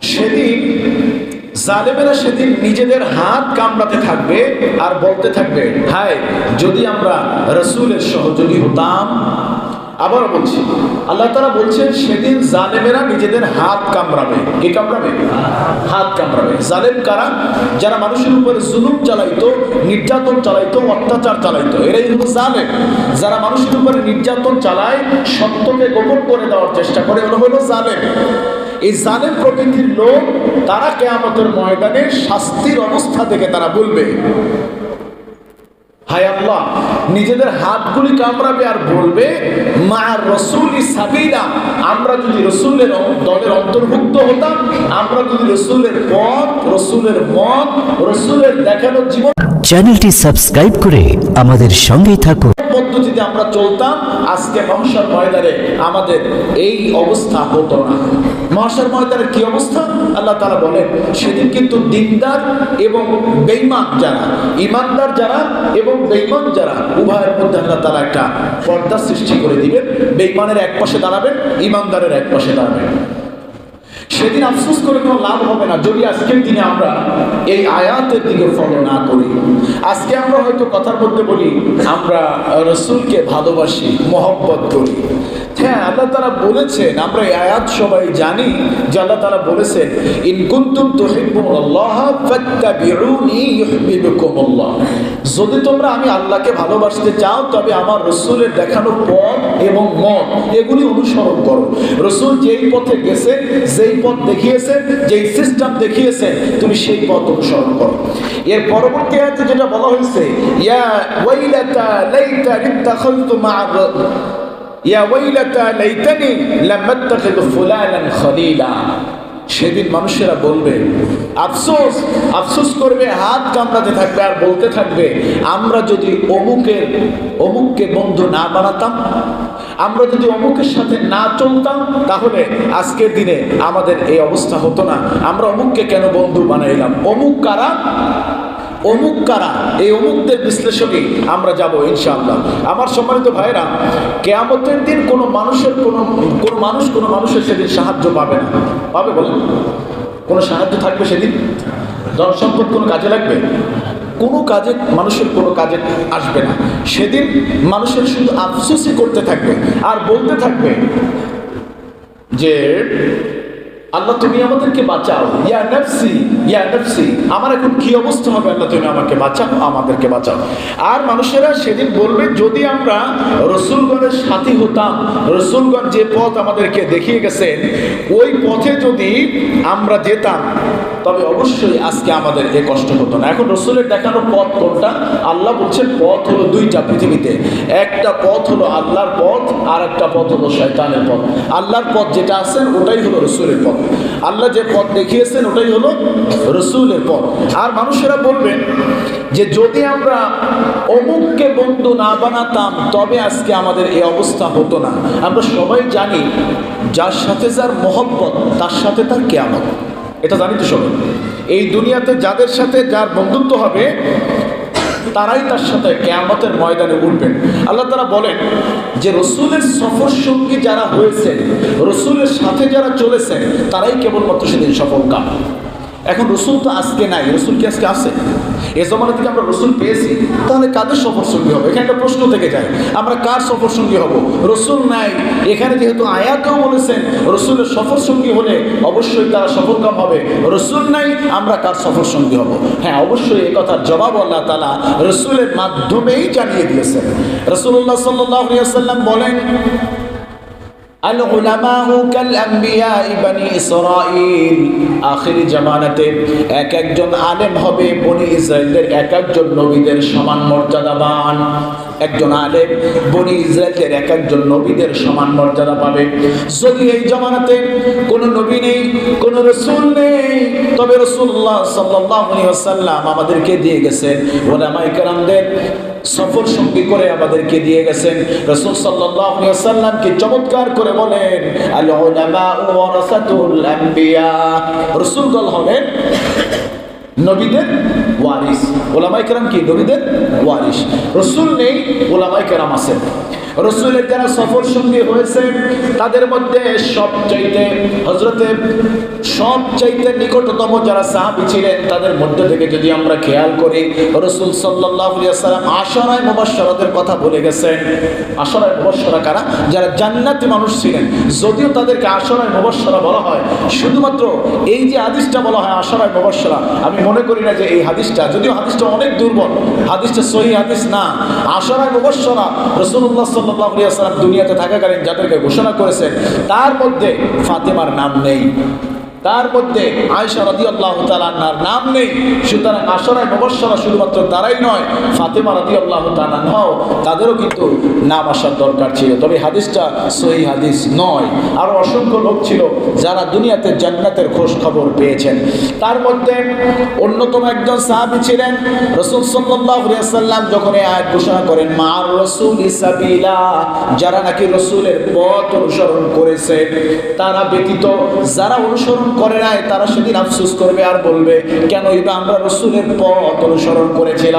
সেদিন জালেমেরা সেদিন নিজেদের হাত কামড়াতে থাকবে আর বলতে থাকবে, হায়, যদি আমরা রসুলের সহযোগী হতাম আবার বলছি, আল্লাহ তারা বলছেন, সেদিন জালেমেরা নিজেদের হাত কামড়াবে। কে কামড়াবে? হাত কামড়াবে। জালেম কারা? যারা মানুষের উপরে জুলুম চালাইতো, নির্যাতন চালাইতো, অত্যাচার চালাইতো, এরাই হলো জালেম। যারা মানুষের উপরে নির্যাতন চালায়, সত্যকে গোপন করে দেওয়ার চেষ্টা করে ওরা হলো জালেম। এই জালেম প্রকৃতির লোক, তারা কেয়ামতের ময়দানে শাস্তির অবস্থা থেকে তারা বলবে। হায় আল্লাহ, নিজেদের হাতগুলি কামড়াবে আর বলবে আমরা যদি রসুলের দলের অন্তর্ভুক্ত হতাম, আমরা যদি রসুলের পথ, রসুলের মত, রসুলের দেখানো জীবন চ্যানেলটি সাবস্ক্রাইব করে আমাদের সঙ্গেই থাকুন। পদ্ধতিতে আমরা চলতাম, আজকে মহাশার ময়দানে আমাদের এই অবস্থা হতো না। মহাশার ময়দানের কি অবস্থা? আল্লাহ তারা বলেন, সেদিন কিন্তু দিনদার এবং বেইমান যারা ইমানদার যারা এবং বেইমান যারা, উভয়ের মধ্যে আল্লাহ তারা একটা পর্দা সৃষ্টি করে দিবেন। বেইমানের এক পাশে দাঁড়াবেন ইমানদারের এক পাশে দাঁড়াবেন। সেদিন আফসোস করে কোনো লাভ হবে না, যদি আজকের দিনে আমরা এই আয়াতের দিকে ফলো না করি। আজকে আমরা হয়তো কথার মধ্যে বলি, আমরা রসুলকে ভালোবাসি, মহব্বত করি। হ্যাঁ আল্লাহ তারা বলেছেন, আমরা এই আয়াত সবাই জানি যে আল্লাহ তারা বলেছেন ইনকুন্তুম ইউহিব্বুকুমুল্লাহ। যদি তোমরা আমি আল্লাহকে ভালোবাসতে চাও, তবে আমার রসুলের দেখানো পথ এবং মত, এগুলি অনুসরণ করো। রসুল যেই পথে গেছে, যেই পথ দেখিয়েছে, যেই সিস্টেম দেখিয়েছে, তুমি সেই পথ অনুসরণ করো। এর পরবর্তী আয়াতে যেটা বলা হয়েছে, ইয়া ওয়াইলাতা লাইতা ইত্তাখাযতু মা'a ইয়া ওয়াইলাতা লাইতানি লাম আত্তাখিযু ফুলানান খলিলা সেদিন মানুষেরা বলবে, আফসোস আফসোস করবে, হাত কামড়াতে থাকবে আর বলতে থাকবে, আমরা যদি অমুকের, অমুককে বন্ধু না বানাতাম আমরা যদি অমুকের সাথে না চলতাম, তাহলে আজকের দিনে আমাদের এই অবস্থা হতো না। আমরা অমুককে কেন বন্ধু বানাইলাম? অমুক কারা? অমুক কারা? এই অমুকদের বিশ্লেষণে আমরা যাব ইনশাআল্লাহ। আমার সম্মানিত ভাইরা কেয়ামতের দিন কোনো মানুষের কোনো কোনো মানুষ কোনো মানুষের সেদিন সাহায্য পাবে না। পাবে বলেন? কোনো সাহায্য থাকবে সেদিন? জনসম্পদ কোনো কাজে লাগবে? কোনো কাজে, মানুষের কোনো কাজে আসবে না। সেদিন মানুষের শুধু আফসোসই করতে থাকবে আর বলতে থাকবে যে, আল্লাহ তুমি আমাদেরকে বাঁচাও। ইয়া নফসি, ইয়া আমার এখন কি অবস্থা হবে? আল্লাহ তুমি আমাকে বাঁচাও, আমাদেরকে বাঁচাও। আর মানুষেরা সেদিন বলবে, যদি আমরা রসুলগণের সাথী হতাম, রসুলগণ যে পথ আমাদেরকে দেখিয়ে গেছেন, ওই পথে যদি আমরা যেতাম তবে অবশ্যই আজকে আমাদের এ কষ্ট হতো না। এখন রসুলের দেখানো পথ কোনটা? আল্লাহ বলছেন, পথ হলো দুইটা পৃথিবীতে। একটা পথ হলো আল্লাহর পথ আর একটা পথ হলো শয়তানের পথ। আল্লাহর পথ যেটা আছেন ওটাই হলো রসুলের পথ। আল্লাহ যে পথ দেখিয়েছেন, ওটাই হলো রসুলের পথ। আর মানুষেরা বলবেন যে, যদি আমরা অমুককে বন্ধু না বানাতাম, তবে আজকে আমাদের এই অবস্থা হতো না। আমরা সবাই জানি, যার সাথে যার মহব্বত, তার সাথে তার কেয়ামত। এটা জানি তো সবাই এই দুনিয়াতে যাদের সাথে যার বন্ধুত্ব হবে, তারাই তার সাথে কেয়ামতের ময়দানে উঠবেন। আল্লাহ তারা বলেন যে রসুলের সফর সঙ্গী যারা হয়েছেন, রসুলের সাথে যারা চলেছেন, তারাই কেবলমাত্র সেদিন সফল কাম এখন রসুল তো আজকে নাই, রসুল কি আজকে আছে? এ জমানা থেকে আমরা রসুল পেয়েছি, তাহলে কাদের সফর সঙ্গী হবে? এখানে একটা প্রশ্ন থেকে যায়, আমরা কার সফর সঙ্গী হব? রসুল নাই, এখানে যেহেতু আয়াতেও বলেছেন, রসুলের সফর সঙ্গী হলে অবশ্যই তারা সফলকাম হবে। রসুল নাই, আমরা কার সফর সঙ্গী হব? হ্যাঁ অবশ্যই এ কথার জবাব আল্লাহ তালা রসুলের মাধ্যমেই জানিয়ে দিয়েছেন। রসুল্লাহ সাল্লাহ সাল্লাম বলেন জামানাতে এক একজন আলেম হবে বনি ইসরায়েলদের এক একজন নবীদের সমান মর্যাদাবান। একজন আলেম, বনি ইসরায়েলদের এক একজন নবীদের সমান মর্যাদা পাবে। যদি এই জামানাতে কোনো নবী নেই, কোনো রসুল নেই, তবে রসুল্লাহ আলাইহি আমাদেরকে দিয়ে গেছেন। ওলামায়ে কেরামদের সফর সঙ্গী করে আমাদেরকে দিয়ে গেছেন। রসুল সাল্লামকে চমৎকার করে বলেন ওয়ারাসাতুল হলেন নবীদের ওয়ারিস। ওলামাইকার কি? নবীদের ওয়ারিস। রসুল নেই ওলামাইকার আছেন। রসুলের যারা সফর সঙ্গী হয়েছে, তাদের মধ্যে সবচাইতে হজরতে সবচাইতে নিকটতম যারা সাহাবি ছিলেন, তাদের মধ্যে থেকে যদি আমরা খেয়াল করি, রসুল সাল্লাহ সাল্লাম আশরায় মুবাশশারাতের কথা বলে গেছেন। আশরায় মুবাশশারা কারা? যারা জান্নাতি মানুষ ছিলেন। যদিও তাদেরকে আশরায় মুবাশশারা বলা হয়, শুধুমাত্র এই যে হাদিসটা বলা হয় আশরায় মুবাশশারা, আমি মনে করি না যে এই হাদিসটা, যদিও হাদিসটা অনেক দুর্বল, হাদিসটা সহি হাদিস না। আশরায় মুবাশশারা রসুল্লাহ সাল্লাহ দুনিয়াতে থাকাকালীন যাদেরকে ঘোষণা করেছেন তার মধ্যে ফাতেমার নাম নেই। তার মধ্যে আয়সা রাদি আল্লাহ তালান্নার নাম নেই। সুতরাং আসরায় মুবশ্বরা শুধুমাত্র তারাই নয়, ফাতেমা রাদি আল্লাহ তালান্নাও তাদেরও কিন্তু নাম আসার দরকার ছিল। তবে হাদিসটা সহি হাদিস নয়। আরও অসংখ্য লোক ছিল যারা দুনিয়াতে জান্নাতের খোঁজ খবর পেয়েছেন। তার মধ্যে অন্যতম একজন সাহাবি ছিলেন রসুল সাল্লাম যখন এই আয়াত ঘোষণা করেন মা রসুল ইসাবিলা যারা নাকি রসুলের পথ অনুসরণ করেছে, তারা ব্যতীত যারা অনুসরণ করে নাই তারা সেদিন আফসুস করবে আর বলবে কেন আমরা রসুলের পথ অনুসরণ করেছিলাম?